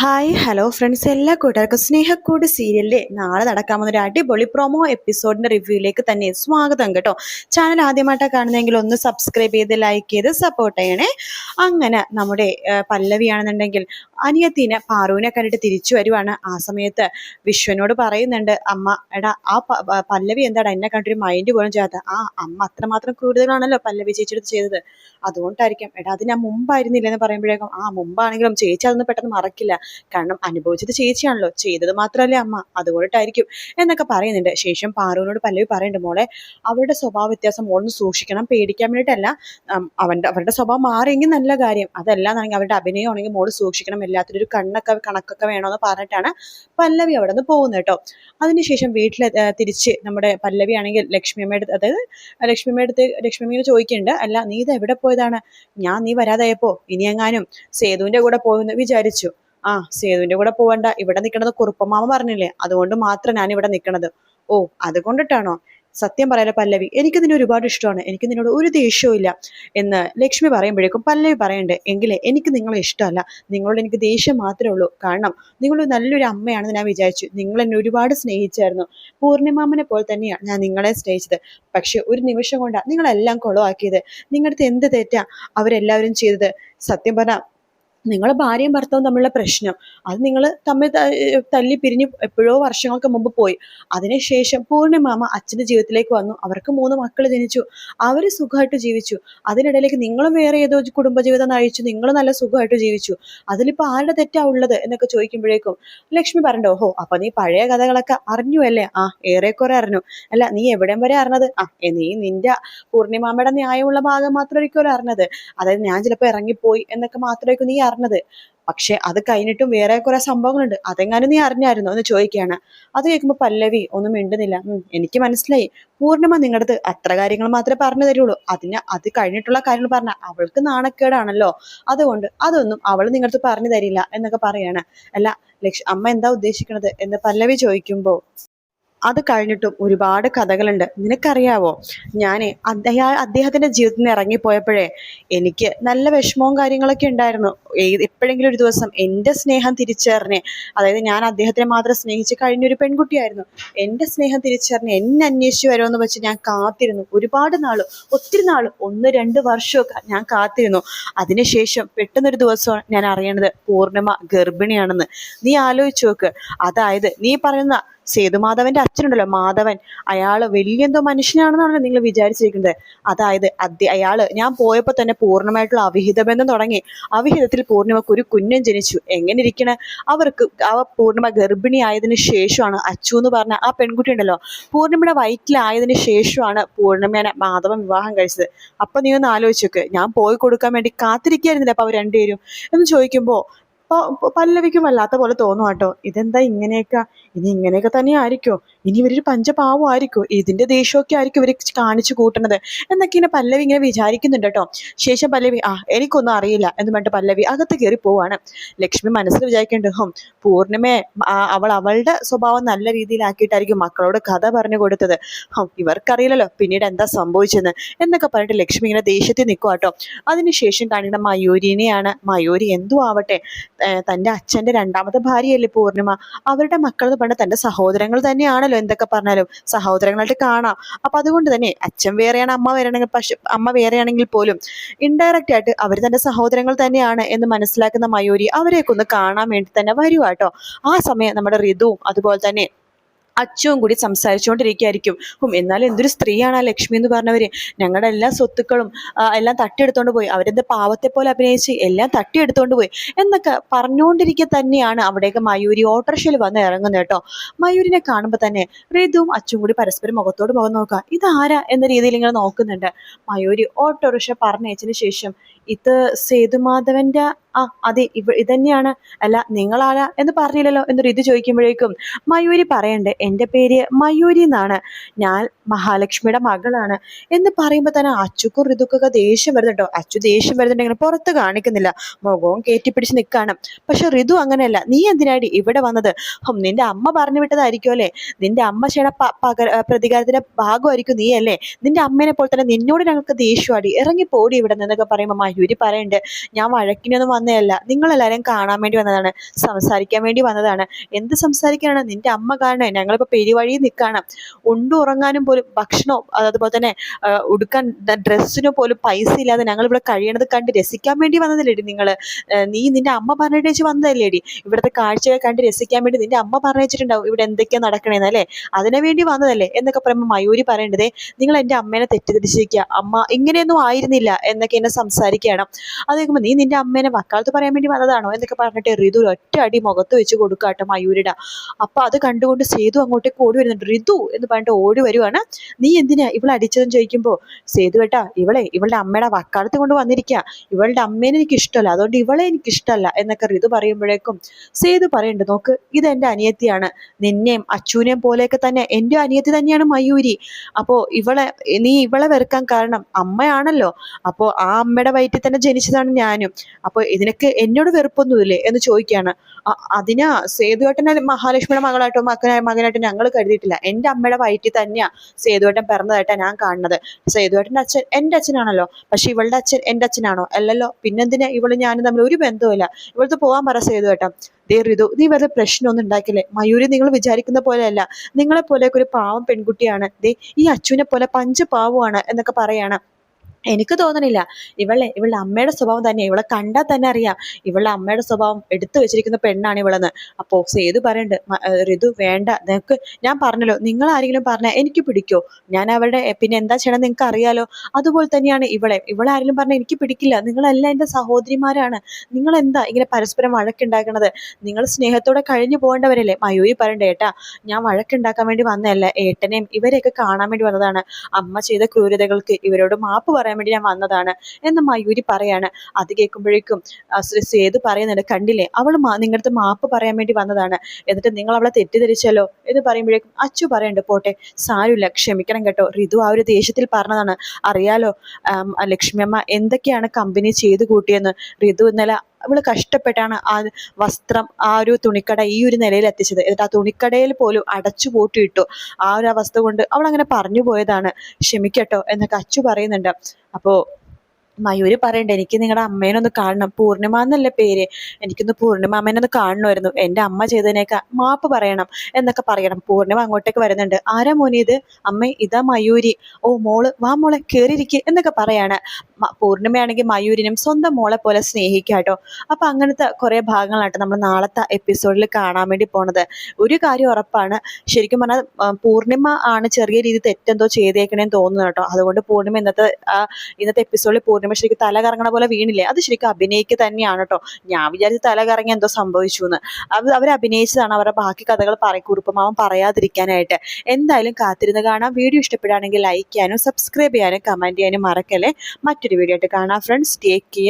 Hi hello friends എല്ലാ കൂട്ടുകാർക്കും സ്നേഹക്കൂട് സീരിയലിലെ നാളെ നടക്കാൻ ഒരു അടിപൊളി പ്രൊമോ എപ്പിസോഡിന്റെ റിവ്യൂയിലേക്ക് തന്നെ സ്വാഗതം കേട്ടോ. ചാനൽ ആദ്യമായിട്ടാണ് കാണുന്നതെങ്കിൽ ഒന്ന് സബ്സ്ക്രൈബ് ചെയ്ത് ലൈക്ക് ചെയ്ത് സപ്പോർട്ട് ചെയ്യണേ. അങ്ങനെ നമ്മുടെ പല്ലവിയാണെന്നുണ്ടെങ്കിൽ അനിയത്തിനെ പാറുവിനെ കണ്ടിട്ട് തിരിച്ചു വരുവാണ് ആ സമയത്ത്. വിശ്വനോട് പറയുന്നുണ്ട് അമ്മ എടാ ആ പല്ലവി എന്താടാ? എന്നെ കണ്ടൊരു മൈൻഡ് പോലും ചെയ്യാത്ത. ആ അമ്മ അത്രമാത്രം കൂടുതലാണല്ലോ പല്ലവി ചേച്ചിയെടുത്ത് ചെയ്തത്. അതുകൊണ്ടായിരിക്കും. എടാ അത് ഞാൻ മുമ്പായിരുന്നില്ല എന്ന് പറയുമ്പോഴേക്കും. ആ മുമ്പാണെങ്കിലും ചേച്ചി അതൊന്നും പെട്ടെന്ന് മറക്കില്ല. കാരണം അനുഭവിച്ചത് ചേച്ചിയാണല്ലോ. ചെയ്തത് മാത്രമല്ലേ അമ്മ. അതുകൊണ്ടിട്ടായിരിക്കും. എന്നൊക്കെ പറയുന്നുണ്ട്. ശേഷം പാറുവിനോട് പല്ലവി പറയുന്നുണ്ട് മോളെ അവരുടെ സ്വഭാവ വ്യത്യാസം മോളൊന്ന് സൂക്ഷിക്കണം. പേടിക്കാൻ വേണ്ടിയിട്ടല്ല. അവന്റെ അവരുടെ സ്വഭാവം മാറിയെങ്കിൽ നല്ല കാര്യം. അതല്ലാന്നാണെങ്കിൽ അവരുടെ അഭിനയമാണെങ്കിൽ മോൾ സൂക്ഷിക്കണം. എല്ലാത്തിനും ഒരു കണ്ണൊക്കെ കണക്കൊക്കെ വേണമെന്ന് പറഞ്ഞിട്ടാണ് പല്ലവി അവിടെ നിന്ന് പോകുന്നത് കേട്ടോ. അതിനുശേഷം വീട്ടിൽ തിരിച്ച് നമ്മുടെ പല്ലവി ആണെങ്കിൽ ലക്ഷ്മിയമ്മയുടെ അതായത് ലക്ഷ്മിയമ്മയുടെ അടുത്ത് ലക്ഷ്മിയമ്മയോട് ചോദിക്കുന്നുണ്ട്. അല്ല നീ ഇത് എവിടെ പോയതാണ്? ഞാൻ നീ വരാതായപ്പോ ഇനി എങ്ങാനും സേതുവിന്റെ കൂടെ പോയെന്ന് വിചാരിച്ചു. ആ സേതുവിന്റെ കൂടെ പോവണ്ട. ഇവിടെ നിൽക്കണത് കുറുപ്പമാമ പറഞ്ഞില്ലേ? അതുകൊണ്ട് മാത്രം ഞാൻ ഇവിടെ നിൽക്കണത് ഓ അതുകൊണ്ടിട്ടാണോ? സത്യം പറയാലോ പല്ലവി? എനിക്ക് നിന്നെ ഒരുപാട് ഇഷ്ടമാണ്. എനിക്ക് നിന്നോട് ഒരു ദേഷ്യവും ഇല്ല എന്ന് ലക്ഷ്മി പറയുമ്പോഴേക്കും പല്ലവി പറയണ്ടേ. എങ്കിലേ എനിക്ക് നിങ്ങളെ ഇഷ്ടമല്ല. നിങ്ങളോട് എനിക്ക് ദേഷ്യം മാത്രമേ ഉള്ളൂ. കാരണം നിങ്ങൾ നല്ലൊരു അമ്മയാണെന്ന് ഞാൻ വിചാരിച്ചു. നിങ്ങൾ എന്നെ ഒരുപാട് സ്നേഹിച്ചായിരുന്നു. പൂർണിമാമനെ പോലെ തന്നെയാണ് ഞാൻ നിങ്ങളെ സ്നേഹിച്ചത്. പക്ഷെ ഒരു നിമിഷം കൊണ്ടാണ് നിങ്ങളെല്ലാം കുളമാക്കിയത് നിങ്ങളുടെ എന്ത് തെറ്റാ അവരെല്ലാവരും ചെയ്തത്? സത്യം പറഞ്ഞാൽ നിങ്ങളെ ഭാര്യയും ഭർത്താവും തമ്മിലുള്ള പ്രശ്നം. അത് നിങ്ങൾ തമ്മിൽ തല്ലി പിരിഞ്ഞ് എപ്പോഴോ വർഷങ്ങൾക്ക് മുമ്പ് പോയി. അതിനുശേഷം പൂർണിമാമ അച്ഛന്റെ ജീവിതത്തിലേക്ക് വന്നു. അവർക്ക് മൂന്ന് മക്കൾ ജനിച്ചു. അവർ സുഖമായിട്ട് ജീവിച്ചു. അതിനിടയിലേക്ക് നിങ്ങളും വേറെ ഏതോ കുടുംബജീവിതം നയിച്ചു. നിങ്ങൾ നല്ല സുഖമായിട്ട് ജീവിച്ചു. അതിലിപ്പോൾ ആരുടെ തെറ്റാ ഉള്ളത് എന്നൊക്കെ ചോദിക്കുമ്പോഴേക്കും ലക്ഷ്മി പറഞ്ഞോ ഓഹോ അപ്പൊ നീ പഴയ കഥകളൊക്കെ അറിഞ്ഞു അല്ലേ? ആ ഏറെക്കുറെ അറിഞ്ഞു. അല്ല നീ എവിടെ വരെ അറിഞ്ഞത്? ആ നീ നിന്റെ പൂർണിമാമയുടെ ന്യായമുള്ള ഭാഗം മാത്രമായിരിക്കുമല്ലോ അറിഞ്ഞത്. അതായത് ഞാൻ ചിലപ്പോൾ ഇറങ്ങിപ്പോയി എന്നൊക്കെ മാത്രമായിരിക്കും നീ പക്ഷെ അത് കഴിഞ്ഞിട്ടും വേറെ കുറെ സംഭവങ്ങളുണ്ട്. അതെങ്ങാനും നീ അറിഞ്ഞായിരുന്നോ എന്ന് ചോദിക്കുകയാണ്. അത് കേൾക്കുമ്പോൾ പല്ലവി ഒന്നും മിണ്ടുന്നില്ല. എനിക്ക് മനസ്സിലായി. പൂർണമ നിങ്ങളുടെ അത്ര കാര്യങ്ങൾ മാത്രമേ പറഞ്ഞു തരുള്ളൂ. അതിന് അത് കഴിഞ്ഞിട്ടുള്ള കാര്യങ്ങൾ പറഞ്ഞ അവൾക്ക് നാണക്കേടാണല്ലോ. അതുകൊണ്ട് അതൊന്നും അവൾ നിങ്ങളുടെ പറഞ്ഞു തരില്ല എന്നൊക്കെ പറയാണ്. അല്ല ലക്ഷ അമ്മ എന്താ ഉദ്ദേശിക്കുന്നത് എന്ന് പല്ലവി ചോദിക്കുമ്പോൾ അത് കഴിഞ്ഞിട്ടും ഒരുപാട് കഥകളുണ്ട്. നിനക്കറിയാവോ? ഞാൻ അദ്ദേഹം അദ്ദേഹത്തിന്റെ ജീവിതത്തിൽ നിന്ന് ഇറങ്ങിപ്പോയപ്പോഴേ എനിക്ക് നല്ല വിഷമവും കാര്യങ്ങളൊക്കെ ഉണ്ടായിരുന്നു. എപ്പോഴെങ്കിലും ഒരു ദിവസം എന്റെ സ്നേഹം തിരിച്ചറിഞ്ഞ് അതായത് ഞാൻ അദ്ദേഹത്തിനെ മാത്രം സ്നേഹിച്ച് കഴിഞ്ഞൊരു പെൺകുട്ടിയായിരുന്നു. എന്റെ സ്നേഹം തിരിച്ചറിഞ്ഞ് എന്നെ അന്വേഷിച്ച് വരുമെന്ന് വെച്ച് ഞാൻ കാത്തിരുന്നു. ഒരുപാട് നാൾ ഒത്തിരി നാൾ ഒന്ന് രണ്ട് വർഷമൊക്കെ ഞാൻ കാത്തിരുന്നു. അതിനുശേഷം പെട്ടെന്നൊരു ദിവസമാണ് ഞാൻ അറിയണത് പൂർണിമ ഗർഭിണിയാണെന്ന്. നീ ആലോചിച്ചു നോക്ക്. അതായത് നീ പറയുന്ന സേതുമാധവന്റെ അച്ഛനുണ്ടല്ലോ മാധവൻ. അയാൾ വലിയ എന്തോ മനുഷ്യനാണെന്നാണല്ലോ നിങ്ങൾ വിചാരിച്ചിരിക്കുന്നത്. അതായത് അദ്ദേ അയാൾ ഞാൻ പോയപ്പോൾ തന്നെ പൂർണമായിട്ടുള്ള അവിഹിത ബന്ധം തുടങ്ങി. അവിഹിതത്തിൽ പൂർണിമക്ക് ഒരു കുഞ്ഞൻ ജനിച്ചു. എങ്ങനെ ഇരിക്കണ? അവർക്ക് ആ ഗർഭിണി ഗർഭിണിയായതിനു ശേഷമാണ് അച്ചു എന്ന് പറഞ്ഞ ആ പെൺകുട്ടി ഉണ്ടല്ലോ. പൂർണിമയുടെ വയറ്റിലായതിനു ശേഷമാണ് പൂർണിമേനെ മാധവൻ വിവാഹം കഴിച്ചത്. അപ്പൊ നീ ഒന്ന് ആലോചിച്ചോക്ക്. ഞാൻ പോയി കൊടുക്കാൻ വേണ്ടി കാത്തിരിക്കായിരുന്നില്ല? അപ്പൊ അവർ രണ്ടുപേരും. എന്ന് ചോദിക്കുമ്പോ പ- പല്ലവിക്കും വല്ലാത്ത പോലെ തോന്നും കേട്ടോ. ഇതെന്താ ഇങ്ങനെയൊക്കെ? ഇനി ഇങ്ങനെയൊക്കെ തന്നെ ആയിരിക്കോ? ഇനി ഇവരൊരു പഞ്ചപാവം ആയിരിക്കോ ഇതിന്റെ ദേഷ്യമൊക്കെ ആയിരിക്കും ഇവർ കാണിച്ചു കൂട്ടുന്നത്. എന്നൊക്കെ ഇങ്ങനെ പല്ലവി ഇങ്ങനെ വിചാരിക്കുന്നുണ്ട് കേട്ടോ. ശേഷം പല്ലവി ആ എനിക്കൊന്നും അറിയില്ല എന്ന് പറഞ്ഞിട്ട് പല്ലവി അകത്ത് കയറി പോവാണ്. ലക്ഷ്മി മനസ്സിൽ വിചാരിക്കേണ്ട ഹും അവൾ അവളുടെ സ്വഭാവം നല്ല രീതിയിലാക്കിയിട്ടായിരിക്കും മക്കളോട് കഥ പറഞ്ഞു കൊടുത്തത്. ഹും ഇവർക്കറിയില്ലല്ലോ പിന്നീട് എന്താ സംഭവിച്ചെന്ന് എന്നൊക്കെ പറഞ്ഞിട്ട് ലക്ഷ്മി ഇങ്ങനെ ദേഷ്യത്തിൽ നിൽക്കുക കേട്ടോ. അതിനുശേഷം കാണുന്ന മയൂരിനെയാണ് മയൂരി എന്തു ആവട്ടെ ഏർ തന്റെ അച്ഛന്റെ രണ്ടാമത്തെ ഭാര്യയല്ലേ പൂർണിമ. അവരുടെ മക്കൾ പറഞ്ഞാൽ തന്റെ സഹോദരങ്ങൾ തന്നെയാണല്ലോ എന്തൊക്കെ പറഞ്ഞാലും. സഹോദരങ്ങളായിട്ട് കാണാം. അപ്പൊ അതുകൊണ്ട് തന്നെ അച്ഛൻ വേറെയാണ് അമ്മ വേറെയാണെങ്കിൽ പക്ഷെ അമ്മ വേറെയാണെങ്കിൽ പോലും ഇൻഡയറക്റ്റ് ആയിട്ട് അവർ തന്റെ സഹോദരങ്ങൾ തന്നെയാണ് എന്ന് മനസ്സിലാക്കുന്ന മയൂരി അവരെയൊക്കെ ഒന്ന് കാണാൻ വേണ്ടി തന്നെ വരുവാട്ടോ ആ സമയം നമ്മുടെ ഋതുവും അതുപോലെ തന്നെ അച്ചുവും കൂടി സംസാരിച്ചുകൊണ്ടിരിക്കുകയായിരിക്കും. ഹും എന്നാലും എന്തൊരു സ്ത്രീയാണ് ആ ലക്ഷ്മി എന്ന് പറഞ്ഞവര്. ഞങ്ങളുടെ എല്ലാ സ്വത്തുക്കളും എല്ലാം തട്ടിയെടുത്തോണ്ട് പോയി. അവരെന്ത് പാവത്തെ പോലെ അഭിനയിച്ച് എല്ലാം തട്ടിയെടുത്തോണ്ട് പോയി. എന്നൊക്കെ പറഞ്ഞുകൊണ്ടിരിക്കെ തന്നെയാണ് അവിടേക്ക് മയൂരി ഓട്ടോറിക്ഷയിൽ വന്ന് ഇറങ്ങുന്നത് കേട്ടോ. മയൂരിനെ കാണുമ്പോൾ തന്നെ റിതുവും അച്ചും കൂടി പരസ്പരം മുഖത്തോട് മുഖം നോക്കുക. ഇതാരാ എന്ന രീതിയിൽ ഇങ്ങനെ നോക്കുന്നുണ്ട്. മയൂരി ഓട്ടോറിക്ഷ പറഞ്ഞയച്ചതിന് ശേഷം ഇത് സേതുമാധവന്റെ ആ അതെ ഇവ ഇതന്നെയാണ്. അല്ല നിങ്ങളാരാ എന്ന് പറഞ്ഞില്ലല്ലോ എന്ന് ഋതു ചോദിക്കുമ്പോഴേക്കും മയൂരി പറയണ്ടേ എന്റെ പേര് മയൂരി എന്നാണ്. ഞാൻ മഹാലക്ഷ്മിയുടെ മകളാണ്. എന്ന് പറയുമ്പോൾ തന്നെ അച്ചുക്കും ഋതുക്കൊക്കെ ദേഷ്യം വരുന്നുണ്ടോ അച്ചു ദേഷ്യം വരുന്നുണ്ടെങ്കിൽ പുറത്ത് കാണിക്കുന്നില്ല. മുഖവും കയറ്റിപ്പിടിച്ച് നിൽക്കാണ് പക്ഷെ ഋതു അങ്ങനെയല്ല. നീ എന്തിനാടി ഇവിടെ വന്നത്? നിന്റെ അമ്മ പറഞ്ഞു വിട്ടതായിരിക്കും അല്ലേ? നിന്റെ അമ്മ ചെയ്യണ പകര പ്രതികാരത്തിന്റെ ഭാഗമായിരിക്കും നീ അല്ലേ നിന്റെ അമ്മേനെ പോലെ തന്നെ നിന്നോട് ഞങ്ങൾക്ക് ദേഷ്യമാടി. ഇറങ്ങി പോടി ഇവിടെ നിന്നൊക്കെ പറയുമ്പോൾ മയൂരി പറയുന്നുണ്ട് ഞാൻ വഴക്കിനൊന്നും വന്നതല്ല. നിങ്ങളെല്ലാവരും കാണാൻ വേണ്ടി വന്നതാണ് സംസാരിക്കാൻ വേണ്ടി വന്നതാണ്. എന്ത് സംസാരിക്കാനാണ്? നിന്റെ അമ്മ കാണണേ ഞങ്ങളിപ്പോൾ പെരുവഴി നിൽക്കണം ഉണ്ടു ഉറങ്ങാനും പോലും ഭക്ഷണവും അതുപോലെ തന്നെ ഉടുക്കാൻ ഡ്രസ്സിനോ പോലും പൈസ ഇല്ലാതെ ഞങ്ങൾ ഇവിടെ കഴിയണത് കണ്ട് രസിക്കാൻ വേണ്ടി വന്നതല്ലേടി നിങ്ങൾ നീ നിന്റെ അമ്മ പറഞ്ഞിട്ടേച്ച് വന്നതല്ലേടി? ഇവിടുത്തെ കാഴ്ചകൾ കണ്ട് രസിക്കാൻ വേണ്ടി നിന്റെ അമ്മ പറഞ്ഞിട്ടുണ്ടാവും ഇവിടെ എന്തൊക്കെയാണ് നടക്കണേന്ന് അല്ലേ? അതിനു വേണ്ടി വന്നതല്ലേ? എന്നൊക്കെ പറയുമ്പോൾ മയൂരി പറയേണ്ടതേ നിങ്ങൾ എന്റെ അമ്മേനെ തെറ്റിദ്ധരിച്ചിരിക്കുക അമ്മ ഇങ്ങനെയൊന്നും ആയിരുന്നില്ല. എന്നൊക്കെ എന്നെ സംസാരിക്കുകയാണ് അത് കേൾക്കുമ്പോൾ നീ നിന്റെ അമ്മേനെ വക്കാലത്ത് പറയാൻ വേണ്ടി വന്നതാണോ? എന്നൊക്കെ പറഞ്ഞിട്ട് റിതു ഒറ്റ അടി മുഖത്ത് വെച്ച് കൊടുക്കാട്ടോ മയൂരിട. അപ്പൊ അത് കണ്ടുകൊണ്ട് സേതു അങ്ങോട്ടേക്ക് ഓടി വരുന്നുണ്ട്. റിതു എന്ന് പറഞ്ഞിട്ട് ഓടി വരുവാണ്. നീ എന്തിനാ ഇവളെ അടിച്ചതെന്ന് ചോദിക്കുമ്പോൾ സേതു കേട്ടാ ഇവളെ ഇവളുടെ അമ്മയുടെ വക്കാലത്ത് കൊണ്ട് വന്നിരിക്കുക ഇവളുടെ അമ്മേനെ എനിക്ക് ഇഷ്ടമല്ല. അതുകൊണ്ട് ഇവളെ എനിക്ക് ഇഷ്ടമല്ല. എന്നൊക്കെ റിതു പറയുമ്പോഴേക്കും സേതു പറയുന്നുണ്ട് നോക്ക് ഇത് എന്റെ അനിയത്തിയാണ്. നിന്നെയും അച്ഛനെയും പോലെയൊക്കെ തന്നെ എന്റെ അനിയത്തി തന്നെയാണ് മയൂരി. അപ്പോൾ ഇവളെ നീ ഇവളെ വെറുക്കാൻ കാരണം അമ്മയാണല്ലോ. അപ്പോൾ ആ അമ്മയുടെ വയറ്റിൽ തന്നെ ജനിച്ചതാണ് ഞാനും. അപ്പോൾ ഇതിനൊക്കെ എന്നോട് വെറുപ്പൊന്നുമില്ലേ എന്ന് ചോദിക്കുകയാണ്. അതിനാ സേതുവേട്ടനെ മഹാലക്ഷ്മിയുടെ മകളായിട്ടോ മക്കനായ മകനായിട്ടോ ഞങ്ങൾ കരുതിയിട്ടില്ല. എന്റെ അമ്മയുടെ വയറ്റിൽ തന്നെയാ സേതുവേട്ടൻ പിറന്നതായിട്ടാണ് ഞാൻ കാണുന്നത്. സേതുവേട്ടന്റെ അച്ഛൻ എന്റെ അച്ഛനാണല്ലോ. പക്ഷെ ഇവളുടെ അച്ഛൻ എന്റെ അച്ഛനാണോ? അല്ലല്ലോ. പിന്നെന്തിനാ ഇവൾ ഞാനും തമ്മിൽ ഒരു ബന്ധവുമില്ല. ഇവൾക്ക് പോകാൻ പറ സേതുവേട്ടൻ. ദേ നീ വെറുതെ പ്രശ്നമൊന്നും ഉണ്ടാക്കില്ലേ? മയൂരി നിങ്ങൾ വിചാരിക്കുന്ന പോലെയല്ല. നിങ്ങളെ പോലെയൊക്കെ ഒരു പാവം പെൺകുട്ടിയാണ്. ദേ ഈ അച്ഛനെ പോലെ പഞ്ച പാവമാണ് എന്നൊക്കെ പറയാണ്. എനിക്ക് തോന്നണില്ല. ഇവളെ ഇവളുടെ അമ്മയുടെ സ്വഭാവം തന്നെ ഇവളെ കണ്ടാൽ തന്നെ അറിയാം. ഇവളുടെ അമ്മയുടെ സ്വഭാവം എടുത്തു വെച്ചിരിക്കുന്ന പെണ്ണാണ് ഇവളെന്ന്. അപ്പോൾ സേതു പറയുന്നുണ്ട് "മ- ഋതു വേണ്ട. നിനക്ക് ഞാൻ പറഞ്ഞല്ലോ. നിങ്ങൾ ആരെങ്കിലും പറഞ്ഞാൽ എനിക്ക് പിടിക്കോ. ഞാൻ അവരുടെ പിന്നെ എന്താ ചെയ്യണം നിങ്ങൾക്ക് അറിയാലോ. അതുപോലെ തന്നെയാണ് ഇവളെ. ഇവളെ ആരെങ്കിലും പറഞ്ഞാൽ എനിക്ക് പിടിക്കില്ല. നിങ്ങളെല്ലാം എന്റെ സഹോദരിമാരാണ്. നിങ്ങൾ എന്താ ഇങ്ങനെ പരസ്പരം വഴക്കുണ്ടാക്കണത്? നിങ്ങൾ സ്നേഹത്തോടെ കഴിഞ്ഞു പോകേണ്ടവരല്ലേ? മയൂരി പറയണ്ടേ ഏട്ടാ ഞാൻ വഴക്കുണ്ടാക്കാൻ വേണ്ടി വന്നതല്ല. ഏട്ടനെയും ഇവരെയൊക്കെ കാണാൻ വേണ്ടി വന്നതാണ്. അമ്മ ചെയ്ത ക്രൂരതകൾക്ക് ഇവരോട് മാപ്പ് വേണ്ടി ഞാൻ വന്നതാണ്. എന്ന് മയൂരി പറയാണ്. അത് കേൾക്കുമ്പോഴേക്കും സേതു പറയുന്നുണ്ട് കണ്ടില്ലേ? അവൾ നിങ്ങളുടെ മാപ്പ് പറയാൻ വേണ്ടി വന്നതാണ്. എന്നിട്ട് നിങ്ങൾ അവളെ തെറ്റിദ്ധരിച്ചല്ലോ എന്ന് പറയുമ്പോഴേക്കും അച്ചു പറയണ്ട് പോട്ടെ സാരമില്ല ക്ഷമിക്കണം കേട്ടോ. ഋതു ആ ഒരു ദേഷ്യത്തിൽ പറഞ്ഞതാണ്. അറിയാലോ ലക്ഷ്മിയമ്മ എന്തൊക്കെയാണ് കമ്പനി ചെയ്തു കൂട്ടിയെന്ന്? ഋതു ഇന്നലെ അവൾ കഷ്ടപ്പെട്ടാണ് ആ വസ്ത്രം ആ ഒരു തുണിക്കട ഈ ഒരു നിലയിൽ എത്തിച്ചത്. എന്നിട്ട് ആ തുണിക്കടയിൽ പോലും അടച്ചു പൂട്ടിയിട്ടു. ആ ഒരു അവസ്ഥ കൊണ്ട് അവൾ അങ്ങനെ പറഞ്ഞു പോയതാണ്. ക്ഷമിക്കട്ടോ എന്നൊക്കെ അച്ചു പറയുന്നുണ്ട്. അപ്പോൾ മയൂര് പറയണ്ട എനിക്ക് നിങ്ങളുടെ അമ്മേനൊന്ന് കാണണം. പൂർണിമ എന്നല്ലേ പേര്. എനിക്കൊന്ന് പൂർണിമ അമ്മേനൊന്ന് കാണണമായിരുന്നു. എന്റെ അമ്മ ചെയ്തതിനേക്കാൾ മാപ്പ് പറയണം എന്നൊക്കെ പറയണം. പൂർണിമ അങ്ങോട്ടേക്ക് വരുന്നുണ്ട്. ആരാ മോനെ ഇത്? അമ്മ ഇതാ മയൂരി. ഓ മോൾ വാ മോളെ കയറിയിരിക്കുക എന്നൊക്കെ പറയാണ്. പൂർണിമയാണെങ്കിൽ മയൂരിനും സ്വന്തം മോളെ പോലെ സ്നേഹിക്കുക കേട്ടോ അപ്പം അങ്ങനത്തെ കുറേ ഭാഗങ്ങളായിട്ട് നമ്മൾ നാളത്തെ എപ്പിസോഡിൽ കാണാൻ വേണ്ടി പോണത്. ഒരു കാര്യം ഉറപ്പാണ്. ശരിക്കും പറഞ്ഞാൽ പൂർണിമ ആണ് ചെറിയ രീതിയിൽ തെറ്റെന്തോ ചെയ്തേക്കണേന്ന് തോന്നുന്നു കേട്ടോ. അതുകൊണ്ട് പൂർണിമ ഇന്നത്തെ ഇന്നത്തെ എപ്പിസോഡിൽ പൂർണിമ ശരിക്കും തല കറങ്ങണ പോലെ വീണില്ലേ? അത് ശരിക്കും അഭിനയിക്ക് തന്നെയാണ് കേട്ടോ ഞാൻ വിചാരിച്ച് തല കറങ്ങി എന്തോ സംഭവിച്ചു എന്ന് അത് അവർ അഭിനയിച്ചതാണ് അവരുടെ ബാക്കി കഥകൾ പറയും കുറുപ്പമാവൻ പറയാതിരിക്കാനായിട്ട്. എന്തായാലും കാത്തിരുന്ന് കാണാം. വീഡിയോ ഇഷ്ടപ്പെടുകയാണെങ്കിൽ ലൈക്ക് ചെയ്യാനും സബ്സ്ക്രൈബ് ചെയ്യാനും കമന്റ് ചെയ്യാനും മറക്കല്ലേ? മറ്റൊരു വീഡിയോ ആയിട്ട് കാണാം. Friends take care